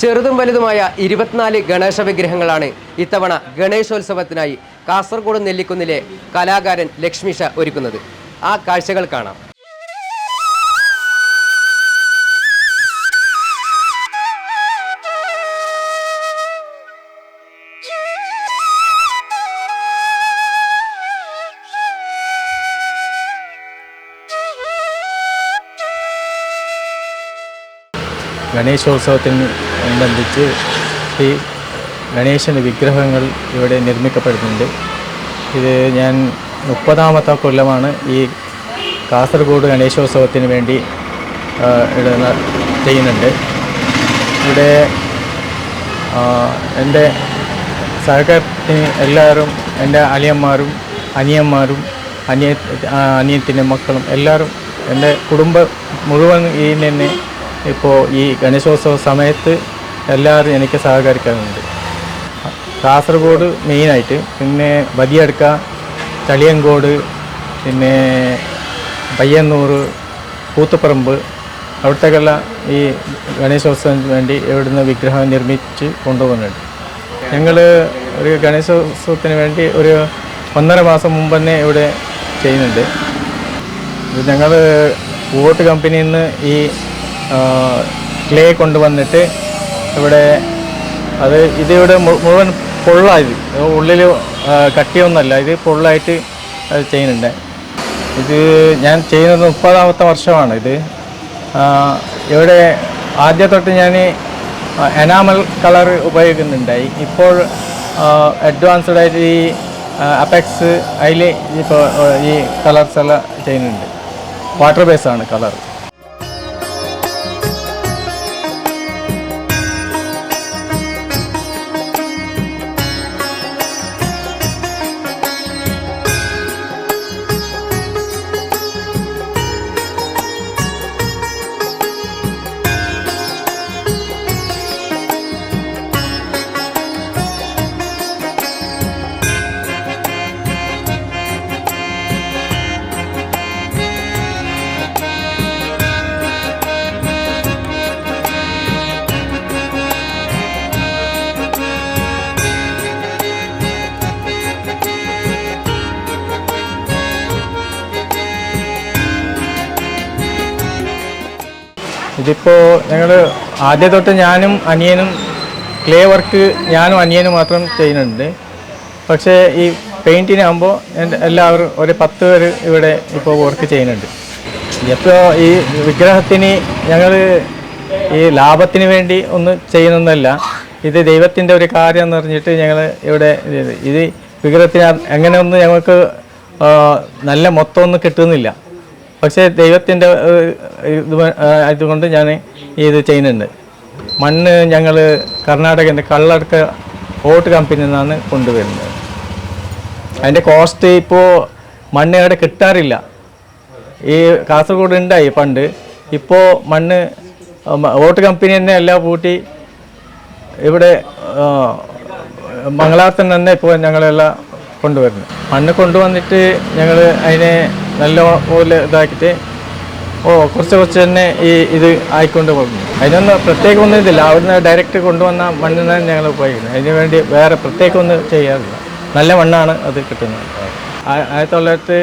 ചെറുതും വലുതുമായ ഇരുപത്തിനാല് ഗണേശ വിഗ്രഹങ്ങളാണ് ഇത്തവണ ഗണേശോത്സവത്തിനായി കാസർഗോഡ് നെല്ലിക്കുന്നിലെ കലാകാരൻ ലക്ഷ്മിഷ ഒരുക്കുന്നത്. ആ കാഴ്ചകൾ കാണാം. ഗണേശോത്സവത്തിന് അനുബന്ധിച്ച് ഈ ഗണേശന്റെ വിഗ്രഹങ്ങൾ ഇവിടെ നിർമ്മിക്കപ്പെടുന്നുണ്ട്. ഇത് ഞാൻ മുപ്പതാമത്തെ കൊല്ലമാണ് ഈ കാസർഗോഡ് ഗണേശോത്സവത്തിന് വേണ്ടി ഇടുന്ന ചെയ്യുന്നുണ്ട്. ഇവിടെ എന്റെ സഹകരണത്തിന് എല്ലാവരും എന്റെ അളിയന്മാരും അനിയന്മാരും അനിയ അനിയത്തിന്റെ മക്കളും എല്ലാവരും എന്റെ കുടുംബം മുഴുവൻ ഈ തന്നെ ഇപ്പോൾ ഈ ഗണേശോത്സവ സമയത്ത് എല്ലാവരും എനിക്ക് സഹകരിക്കാറുണ്ട്. കാസർഗോഡ് മെയിനായിട്ട്. പിന്നെ ബദിയടുക്ക ചളിയങ്കോട് പിന്നെ പയ്യന്നൂർ കൂത്തുപറമ്പ് അവിടുത്തേക്കുള്ള ഈ ഗണേശോത്സവത്തിന് വേണ്ടി ഇവിടുന്ന് വിഗ്രഹം നിർമ്മിച്ച് കൊണ്ടുപോകുന്നുണ്ട്. ഞങ്ങൾ ഒരു ഗണേശോത്സവത്തിന് വേണ്ടി ഒരു ഒന്നര മാസം മുമ്പ് തന്നെ ഇവിടെ ചെയ്യുന്നുണ്ട്. ഞങ്ങൾ വോട്ട് കമ്പനിയിൽ നിന്ന് ഈ ക്ലേ കൊണ്ടുവന്നിട്ട് ഇവിടെ അത് ഇതിവിടെ ഇവിടെ മുഴുവൻ പൊള്ളായത്. ഉള്ളിൽ കട്ടിയൊന്നല്ല ഇത് പൊള്ളായിട്ട് അത് ചെയ്യുന്നുണ്ട്. ഇത് ഞാൻ ചെയ്യുന്നത് മുപ്പതാമത്തെ വർഷമാണ് ഇത്. ഇവിടെ ആദ്യ തൊട്ട് ഞാൻ എനാമൽ കളർ ഉപയോഗിക്കുന്നുണ്ടായി ഇപ്പോൾ അഡ്വാൻസ്ഡ് ആയിട്ട് ഈ അപെക്സ് അതിൽ ഇപ്പോൾ ഈ കളർസ് എല്ലാം ചെയ്യുന്നുണ്ട്. വാട്ടർ ബേസാണ് കളർ ഇതിപ്പോൾ ഞങ്ങൾ ആദ്യം തൊട്ട് ഞാനും അനിയനും ക്ലേ വർക്ക് ഞാനും അനിയനും മാത്രം ചെയ്യുന്നുണ്ട്. പക്ഷേ ഈ പെയിന്റിനാകുമ്പോൾ എല്ലാവരും ഒരു പത്ത് പേര് ഇവിടെ ഇപ്പോൾ വർക്ക് ചെയ്യുന്നുണ്ട്. ഇപ്പോൾ ഈ വിഗ്രഹത്തിന് ഞങ്ങൾ ഈ ലാഭത്തിന് വേണ്ടി ഒന്നും ചെയ്യുന്നൊന്നല്ല. ഇത് ദൈവത്തിന്റെ ഒരു കാര്യം എന്ന് പറഞ്ഞിട്ട് ഞങ്ങൾ ഇവിടെ ഇത് വിഗ്രഹത്തിന് എങ്ങനെയൊന്നും ഞങ്ങൾക്ക് നല്ല മൊത്തമൊന്നും കിട്ടുന്നില്ല. പക്ഷേ ദൈവത്തിന്റെ ഇത് ആയതുകൊണ്ട് ഞാൻ ഇത് ചെയ്യുന്നുണ്ട്. മണ്ണ് ഞങ്ങൾ കർണാടകന്റെ കള്ളടക്ക ഓട്ട് കമ്പനിയിൽ നിന്നാണ് കൊണ്ടുവരുന്നത്. അതിന്റെ കോസ്റ്റ് ഇപ്പോൾ മണ്ണ് അവിടെ കിട്ടാറില്ല. ഈ കാസർഗോഡ് ഉണ്ടായി പണ്ട്. ഇപ്പോൾ മണ്ണ് ഓട്ട് കമ്പനി തന്നെ എല്ലാം പൂട്ടി. ഇവിടെ മംഗളാർത്തൻ തന്നെ ഇപ്പോൾ ഞങ്ങളെല്ലാം കൊണ്ടുവരുന്നത്. മണ്ണ് കൊണ്ടുവന്നിട്ട് ഞങ്ങൾ അതിനെ നല്ല പോലെ ഇതാക്കിയിട്ട് ഓ കുറച്ച് കുറച്ച് തന്നെ ഈ ഇത് ആയിക്കൊണ്ട് പോകുന്നു അതിനൊന്നും പ്രത്യേകം ഒന്നും ഇതില്ല. അവിടുന്ന് ഡയറക്റ്റ് കൊണ്ടുവന്ന മണ്ണിൽ നിന്ന് ഞങ്ങൾ ഉപയോഗിക്കുന്നത്. അതിന് വേണ്ടി വേറെ പ്രത്യേകം ഒന്നും ചെയ്യാറില്ല. നല്ല മണ്ണാണ് അത് കിട്ടുന്നത്. ആയിരത്തി തൊള്ളായിരത്തി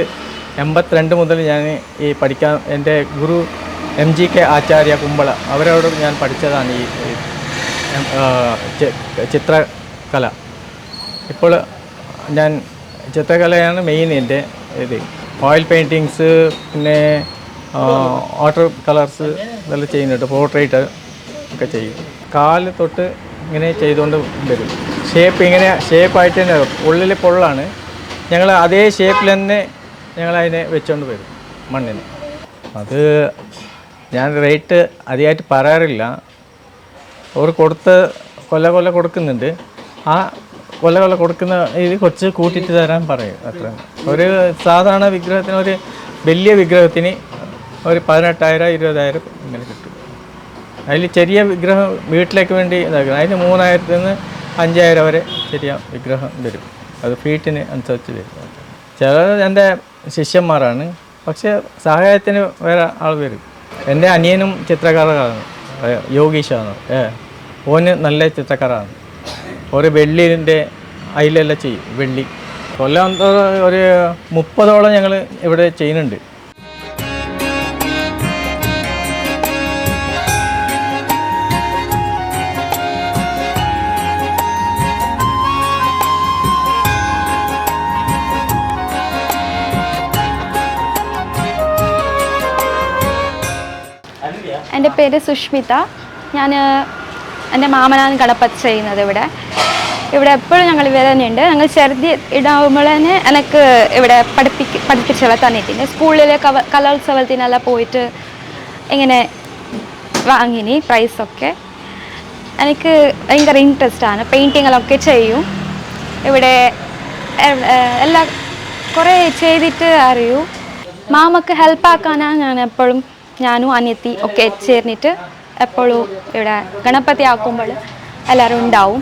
എൺപത്തിരണ്ട് മുതൽ ഞാൻ ഈ പഠിക്കാൻ എന്റെ ഗുരു M G K Acharya Kumbala അവരോട് ഞാൻ പഠിച്ചതാണ് ഈ ചിത്രകല. ഇപ്പോൾ ഞാൻ ചിത്രകലയാണ് മെയിൻ എന്റെ ഇത്. ഓയിൽ പെയിന്റിങ്സ് പിന്നെ വാട്ടർ കളേഴ്സ് ഇതെല്ലാം ചെയ്യുന്നുണ്ട്. പോർട്രേറ്റ് ഒക്കെ ചെയ്യും. കാൽ തൊട്ട് ഇങ്ങനെ ചെയ്തുകൊണ്ട് വരും. ഷേപ്പ് ഇങ്ങനെ ഷേപ്പായിട്ട് തന്നെ ഉള്ളിൽ പൊള്ളാണ്. ഞങ്ങൾ അതേ ഷേപ്പിൽ തന്നെ ഞങ്ങളതിനെ വെച്ചുകൊണ്ട് വരും മണ്ണിന്. അത് ഞാൻ റേറ്റ് അധികമായിട്ട് പറയാറില്ല. അവർ കൊടുത്ത് കൊല്ല കൊല്ല കൊടുക്കുന്നുണ്ട്. ആ കൊല്ല കൊടുക്കുന്ന ഇത് കുറച്ച് കൂട്ടിയിട്ട് തരാൻ പറയും. അത്ര. ഒരു സാധാരണ വിഗ്രഹത്തിന് ഒരു വലിയ വിഗ്രഹത്തിന് ഒരു പതിനെട്ടായിരം ഇരുപതായിരം ഇങ്ങനെ കിട്ടും. അതിൽ ചെറിയ വിഗ്രഹം വീട്ടിലേക്ക് വേണ്ടി ഇതാക്കണം അതിന് മൂന്നായിരത്തിൽ നിന്ന് അഞ്ചായിരം വരെ ചെറിയ വിഗ്രഹം വരും. അത് ഫീറ്റിന് അനുസരിച്ച് വരും. ചിലർ എന്റെ ശിഷ്യന്മാരാണ്. പക്ഷേ സഹായത്തിന് വേറെ ആൾ വരും. എന്റെ അനിയനും ചിത്രകാരനാണ്. യോഗീഷാണ്. ഏ ഓന് നല്ല ചിത്രക്കാരാണ് ഒരു വെള്ളിന്റെ അതിലെല്ലാം ചെയ്യും വെള്ളി. കൊല്ലം ഒരു മുപ്പതോളം ഞങ്ങൾ ഇവിടെ ചെയ്യുന്നുണ്ട്. എന്റെ പേര് സുഷ്മിത. ഞാൻ എന്റെ മാമനാണ് കടപ്പത്ത് ചെയ്യുന്നത് ഇവിടെ. ഇവിടെ എപ്പോഴും ഞങ്ങൾ ഇവർ തന്നെയുണ്ട്. ഞങ്ങൾ ചെറുതി ഇടാകുമ്പോൾ തന്നെ എനിക്ക് ഇവിടെ പഠിപ്പിക്ക പഠിപ്പിച്ചെല്ലാം തന്നിട്ടുണ്ട്. സ്കൂളിലെ കവ കലോത്സവത്തിനെല്ലാം പോയിട്ട് ഇങ്ങനെ വാങ്ങിനി പ്രൈസൊക്കെ. എനിക്ക് ഭയങ്കര ഇൻട്രസ്റ്റാണ്. പെയിന്റിങ്ങിലൊക്കെ ചെയ്യും. ഇവിടെ എല്ലാ കുറേ ചെയ്തിട്ട് അറിയൂ. മാമക്ക് ഹെൽപ്പാക്കാനാണ് ഞാൻ എപ്പോഴും ഞാനും അനിയത്തി ഒക്കെ ചേർന്നിട്ട് എപ്പോഴും ഇവിടെ ഗണപതി ആക്കുമ്പോൾ എല്ലാവരും ഉണ്ടാവും.